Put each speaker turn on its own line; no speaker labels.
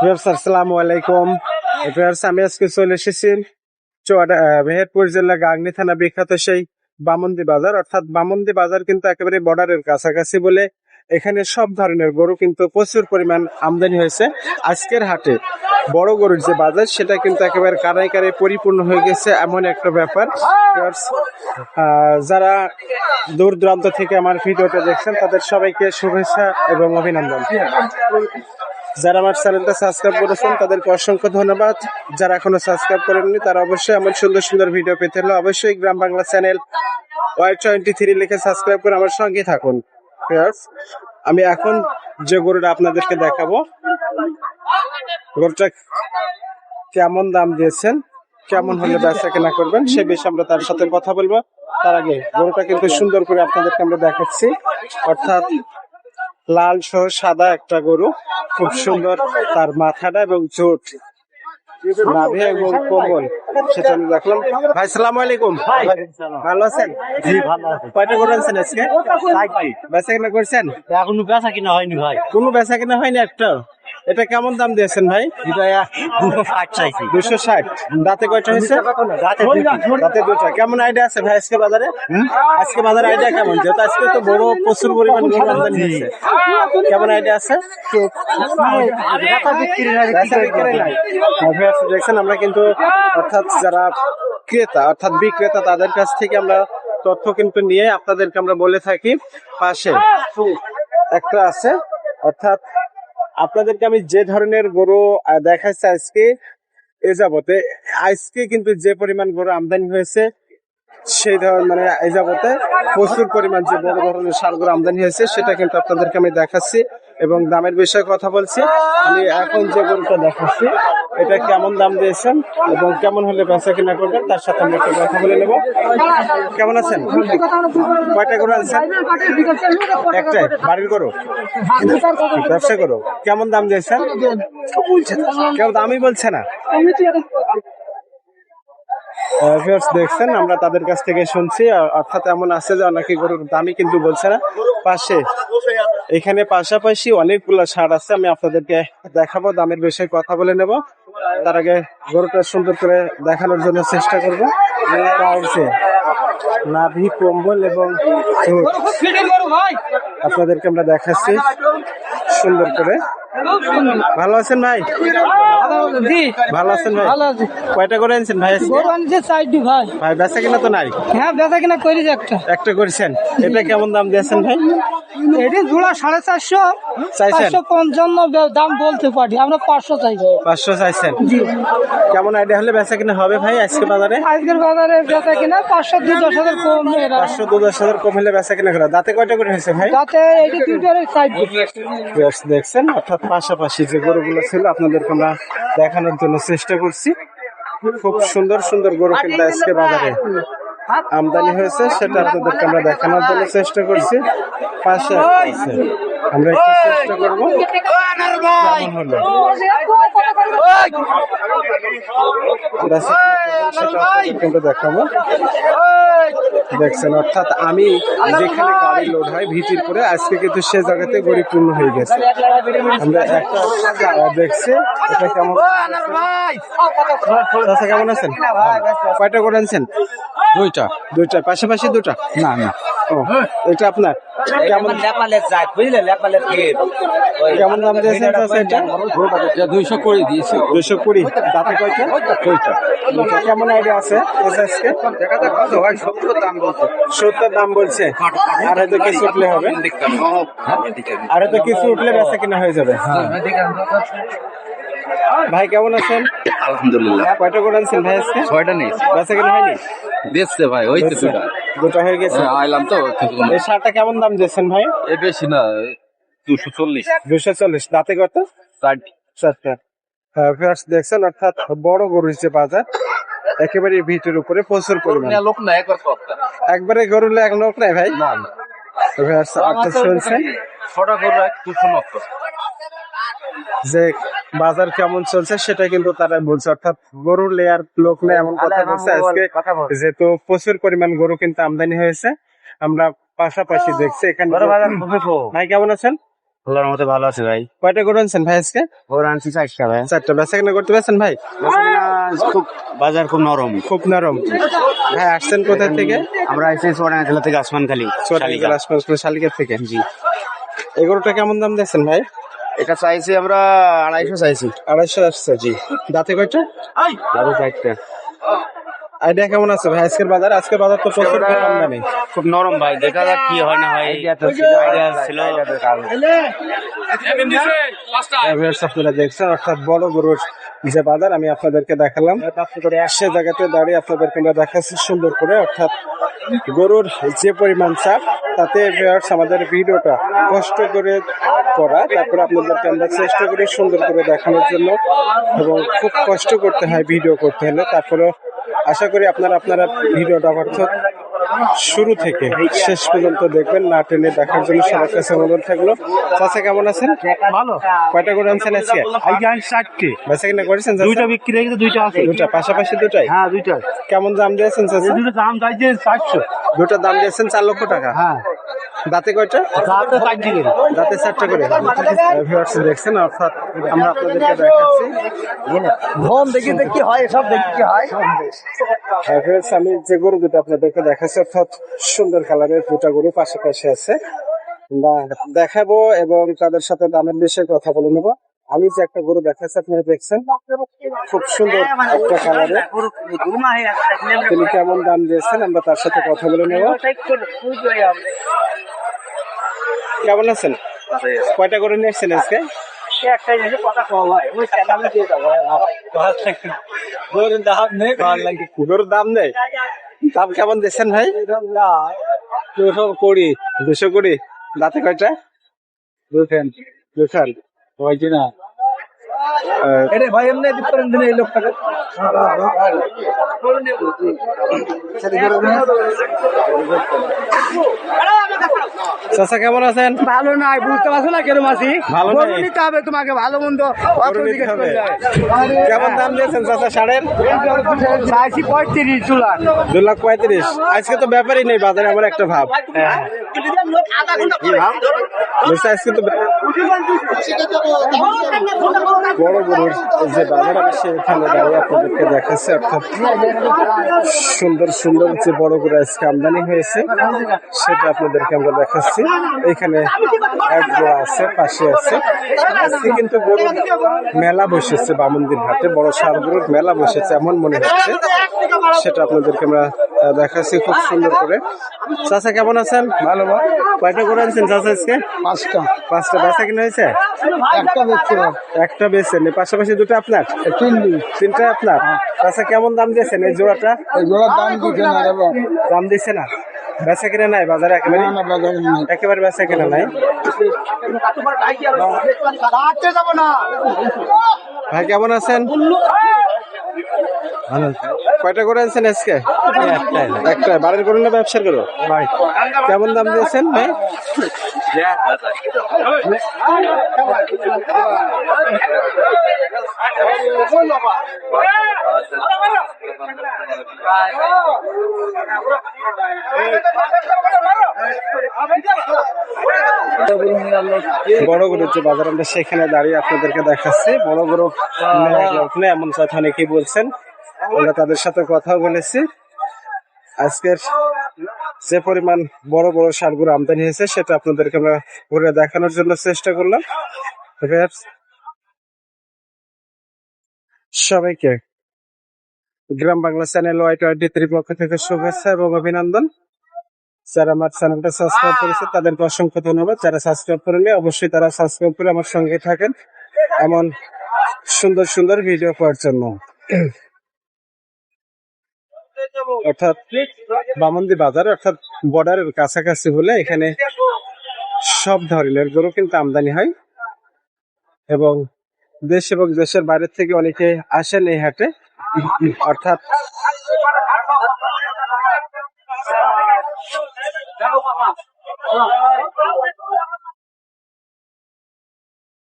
Viewers আসসালামু আলাইকুম viewers আমি আজকে চলে এসেছি মেহেরপুর জেলা গাংনী থানা বিখ্যাত সেই বামন্দি বাজার। অর্থাৎ বামন্দি বাজার কিন্তু একেবারে বর্ডারের কাছাকাছি বলে এখানে সব ধরনের গরু কিন্তু প্রচুর পরিমাণ আমদানি হয়েছে। আজকের হাটে বড় গরুর যে বাজার, সেটা কিন্তু একেবারে কারাই কানায় পরিপূর্ণ হয়ে গেছে এমন একটা ব্যাপার। যারা দূর দূরান্ত থেকে আমার ভিডিওটা দেখছেন, তাদের সবাইকে শুভেচ্ছা এবং অভিনন্দন। যারা আমার চ্যানেলটা সাবস্ক্রাইব করেছেন, তাদেরকে অসংখ্য ধন্যবাদ। যারা এখনও সাবস্ক্রাইব করেননি, তারা অবশ্যই আমার সুন্দর সুন্দর ভিডিও পেতে হলে অবশ্যই Gram Bangla channel Y twenty three লিখে সাবস্ক্রাইব করে আমার সঙ্গে থাকুন। আমি এখন যে গরুটা আপনাদেরকে দেখাবো, গরুটা কেমন দাম দিয়েছেন, কেমন হলে বেচা কেনা করবেন, সে বিষয়ে আমরা তার সাথে কথা বলব। তার আগে গরুটা কিন্তু সুন্দর করে আপনাদেরকে আমরা দেখাচ্ছি। অর্থাৎ লাল সহ সাদা একটা গরু। খুব সুন্দর তার মাথাটা এবং চোট। নাভি এবং কোমল সেটা আমি দেখলাম। ভাই সালাম আলাইকুম। ভালো আছেন?
জি ভালো আছে।
কয়টা গরু আনছেন আজকে? বেচা কিনা করছেন?
এখনও বেচা কিনা হয়নি ভাই।
কোনো বেচা কিনা হয়নি একটা? এটা কেমন দাম দিয়েছেন ভাই?
দুশো ষাট চাইছি।
দুশো ষাট। দাঁতে কয়টা হয়েছে?
দাঁতে
দুটা। কেমন আইডিয়া আছে ভাই আজকে বাজারে? আজকে বাজারে আইডিয়া কেমন? যেহেতু আজকে তো বড় প্রচুর পরিমাণ গরু আমদানি হয়েছে। কেমন আইডিয়া আছে। আর viewers দেখছেন আমরা কিন্তু অর্থাৎ যারা ক্রেতা অর্থাৎ বিক্রেতা তাদের কাছ থেকে আমরা তথ্য কিন্তু নিয়ে আপনাদেরকে আমরা বলে থাকি। পাশে একটা আছে অর্থাৎ আপনাদেরকে আমি যে ধরনের গরু দেখাচ্ছি আজকে, এ যাবতে, আজকে কিন্তু যে পরিমাণ গরু আমদানি হয়েছে, সেই ধরনের মানে এই যাবতে প্রচুর পরিমাণ যে বড় ধরনের সার গরু আমদানি হয়েছে, সেটা কিন্তু আপনাদেরকে আমি দেখাচ্ছি। এবং দামের বিষয়ে কথা বলছি। আমি এখন যে গরুটা দেখাচ্ছি, এটা কেমন দাম দিয়েছেন এবং কেমন হলে বেচা কিনা করবেন, তার সাথে আমি একটু কথা বলে নেব। কেমন আছেন? কয়টা গরু আনছেন? একটাই, বাড়ির গরু? ব্যবসা করো কেমন দাম দিয়েছেন? কেউ দামই বলছে না। Viewers দেখছেন, আমরা তাদের কাছ থেকে শুনছি অর্থাৎ এমন আছে যে অনেকে গরুর দামই কিন্তু বলছে না। পাশে, এখানে পাশাপাশি অনেকগুলো সার আছে, আমি আপনাদেরকে দেখাবো, দামের বিষয়ে কথা বলে নেব। তার আগে গরুটা সুন্দর করে দেখানোর জন্য চেষ্টা করব। নাভি কম্বল এবং আপনাদেরকে আমরা দেখাচ্ছি সুন্দর করে। ভালো আছেন ভাই?
জি।
ভালো আছেন ভাই?
ভালো আছি।
কয়টা করে আনছেন ভাই
গরু আনছে সাইডটি ভাই।
ভাই বেচা কিনা তো নাই?
হ্যাঁ বেচা কিনা করেছে একটা।
একটা করেছেন। এটা কেমন দাম দিয়েছেন ভাই?
এটি জোড়া সাড়ে চারশো? চারশো পঞ্চান্ন দাম বলতে পারি। আমরা পাঁচশো চাইছি
পাঁচশো চাইছেন? কেমন আইডিয়া হলে বেচা কিনা হবে ভাই আজকে বাজারে?
আজকের বাজারে বেচা কিনা পাঁচশো দুই দশ হাজার কম
পাঁচশো দু দশ হাজার কম হলে বেচা কিনা করে। দাঁতে কয়টা করে হয়েছে ভাই?
যাতে এটি দুইটার সাইড
দেখছেন? অর্থাৎ পাশাপাশি যে গরুগুলো ছিল আপনাদেরকে আমরা দেখানোর জন্য চেষ্টা করছি খুব সুন্দর সুন্দর গরু কিন্তু আজকে বাজারে আমদানি হয়েছে, সেটা আপনাদেরকে আমরা দেখানোর জন্য চেষ্টা করছি পাশে। আমরা একটু চেষ্টা করব কেমন হলো বেচা কিনা করবেন সেটা আপনাদেরকে আমরা দেখাবো দেখছেন অর্থাৎ আমি যেখানে গাড়ি লোড হয় ভিটির করে আজকে কিন্তু সে জায়গাতে গরিব পূর্ণ হয়ে গেছে আমরা একটা দেখছি এটা কেমন আচ্ছা কেমন আছেন কয়টা করে আনছেন
দুইটা
দুইটা পাশাপাশি দুটা
না না
ও এটা আপনার কেমন
লেপালের যায় বুঝলে? লেপালের ফের
কেমন দাম দিয়েছেন এটা
দুইশো দিয়েছে।
কুড়ি। দাঁতে কয়টা কয়টা কেমন আইডিয়া আছে? এসএসকে সত্তর দাম বলছে। আর হয়তো কিছু উঠলে হবে। আর হয়তো কিছু উঠলে বেচা কিনা হয়ে যাবে। ভাই কেমন আছেন?
আলহামদুলিল্লাহ।
কয়টা করে আনছেন ভাই আজকে?
ছয়টা নেই
বেচা কিনা হয়নি?
দেখছে ভাই ওই তো দুটো
হয়ে গেছে?
হ্যাঁ, আইলাম তো
এই শার্টটা কেমন দাম দিয়েছেন ভাই?
এ বেশি না দুশো চল্লিশ।
দুশো চল্লিশ। দাঁতে কত?
ষাট।
চারটা হ্যাঁ viewers দেখছেন অর্থাৎ বড় গরু হিসেবে বাজার একেবারে ভিটের উপরে প্রচুর পরিমাণ।
লোক না একবার
একবারে গরু এক লোক নাই ভাই?
না
viewers, অর্থাৎ শুনছেন?
ছটা দুশো
যে বাজার কেমন চলছে সেটা কিন্তু তারা বলছে। অর্থাৎ গরুর লেয়ার লোক নেই এমন কথা বলছে আজকে যেহেতু প্রচুর পরিমাণ গরু কিন্তু আমদানি হয়েছে। আমরা পাশাপাশি দেখছি এখানে ভাই কেমন আছেন?
আল্লাহর মতো ভালো আছে ভাই।
কয়টা গরু আনছেন ভাই আজকে?
ওর আনছি চারটা ভাই।
চারটা। বেচা কিনা করতে পারছেন ভাই?
খুব বাজার খুব নরম।
খুব নরম। ভাই আসছেন কোথা থেকে?
আমরা এসে সোয়াডাঙ্গা জেলা থেকে
শালিকা থেকে। জি। এই গরুটা কেমন দাম দিয়েছেন ভাই?
এটা চাইছি আমরা আড়াইশো চাইছি।
আড়াইশো আসছে জি। দাঁতে কয়টা?
দাঁতে চারটা।
আইডিয়া কেমন আছে ভাই? আজকের বাজার? আজকের বাজার তো প্রচুর আমদানি
খুব নরম ভাই দেখা যাক কি হয় না হয়। আইডিয়া ছিল
ভিউয়ার্স আপনারা দেখছেন অর্থাৎ বড় গরুর যে বাজার, আমি আপনাদেরকে দেখালাম। সে জায়গাতে দাঁড়িয়ে আপনাদেরকে আমরা দেখাচ্ছি সুন্দর করে, অর্থাৎ গরুর যে পরিমাণ চাপ, তাতে আমাদের ভিডিওটা কষ্ট করে করা, তারপরে আপনাদেরকে আমরা চেষ্টা করি সুন্দর করে দেখানোর জন্য এবং খুব কষ্ট করতে হয়, ভিডিও করতে হলে। তারপরে আশা করি আপনারা আপনারা ভিডিওটা অর্থাৎ শুরু থেকে শেষ পর্যন্ত দেখবেন না টেনে দেখার জন্য সবার কাছে অনুরোধ থাকল। চাচা কেমন আছেন?
ভালো।
কয়টা করে আনছেন আজকে?
চারটে।
বেচা কিনা করেছেন
দুইটা বিক্রি হয়ে গেছে দুইটা আছে।
দুটা পাশাপাশি দুটাই
হ্যাঁ দুইটা
কেমন দাম দিয়েছেন চাচা?
দুটো দাম চাইছে চারশো।
দুটার দাম দিয়েছেন চার লক্ষ টাকা?
হ্যাঁ।
দাঁতে কয়টা?
দাঁতে চারটে করে।
দাঁতে চারটা করে। ভিউয়ার্স দেখছেন অর্থাৎ আমরা আপনাদেরকে দেখাচ্ছি।
ঘুম দেখি দেখি হয় সব দেখি কি হয়।
viewers, আমি যে গরু দুটো আপনাদেরকে দেখাচ্ছি অর্থাৎ সুন্দর কালারের দুটা গরু পাশাপাশি আছে। দেখাবো এবং তাদের সাথে দামের বিষয়ে কথা বলে নেব। আমি যে একটা গরু দেখাচ্ছি আপনারা দেখছেন খুব সুন্দর একটা কালারের। তিনি কেমন দাম দিয়েছেন আমরা তার সাথে কথা বলে নেব। কেমন আছেন? কয়টা করে নিয়ে এসছেন আজকে? গরুর দাম নেই। দাম কেমন দিচ্ছেন ভাই? দুশো কুড়ি। দুশো কুড়ি। দাঁতে কয়টা? দুখান দুখান হয়েছে না?
এটা ভাই এমনি দিনে এই লোকটাকে।
চাচা কেমন আছেন?
ভালো নাই বুঝতে পারছ না
ভালো
নিতে হবে তোমাকে ভালো মন্দ।
কেমন দাম দিয়েছেন চাচা সাড়ের
চাইছি পঁয়ত্রিশ
দু লাখ পঁয়ত্রিশ। আজকে তো ব্যাপারই নেই বাজারে আমার একটা ভাব। বলছে আজকে তো ব্যা- বড় গরুর যে বাজার আমি সেখানে দাঁড়িয়ে আপনাদেরকে দেখাচ্ছি অর্থাৎ সুন্দর সুন্দর যে বড় গরু আজকে আমদানি হয়েছে সেটা আপনাদেরকে আমরা দেখাচ্ছি। এখানে এক গরু আছে পাশে আছে। আজকে কিন্তু গরুর মেলা বসেছে বামন্দির ঘাটে বড় সার গরুর মেলা বসেছে এমন মনে হচ্ছে। সেটা আপনাদেরকে আমরা দেখাচ্ছি খুব সুন্দর করে। চাচা কেমন আছেন? ভালো কয়টা করে আনছেন চাচা আজকে?
পাঁচটা।
পাঁচটা। বেচা কিনা হয়েছে?
একটা
বেচছেন পাশাপাশি দুটো আপনার?
তিনটি।
তিনটা আপনার? চাচা কেমন দাম দিয়েছেন এই জোড়াটা?
এই জোড়ার দাম দিচ্ছে না
দাম দিচ্ছে না বেচা কিনা নাই বাজারে একেবারে?
না, না, বাজারে নাই।
একেবারে বেচা কিনা নাই। ভাই কেমন আছেন? ভালো কয়টা করে আনছেন আজকে? একটা বাড়ির করুন না ব্যবসার করো কেমন দাম দিয়েছেন ভাই? বড় গরুর যে বাজার আমরা সেখানে দাঁড়িয়ে আপনাদেরকে দেখাচ্ছি। বড় গরু এমন কথা অনেকেই বলছেন। আমরা তাদের সাথে কথা বলেছি। আজকের যে পরিমাণ বড় বড় সারগুলো আমদানি হয়েছে, সেটা আপনাদেরকে আমরা ঘুরে দেখানোর জন্য চেষ্টা করলাম। সবাইকে Gram Bangla channel Y twenty three পক্ষ থেকে শুভেচ্ছা এবং অভিনন্দন। যারা আমার চ্যানেলটা সাবস্ক্রাইব করেছে তাদেরকে অসংখ্য ধন্যবাদ। যারা সাবস্ক্রাইব করেনি অবশ্যই তারা সাবস্ক্রাইব করে আমার সঙ্গে থাকেন এমন সুন্দর সুন্দর ভিডিও পাওয়ার জন্য। অর্থাৎ বামন্দি বাজার, অর্থাৎ বর্ডারের কাছাকাছি হলে এখানে সব ধরনের গরু কিন্তু আমদানি হয়। এবং দেশ এবং দেশের বাইরে থেকে অনেকে আসেন এই হাটে। অর্থাৎ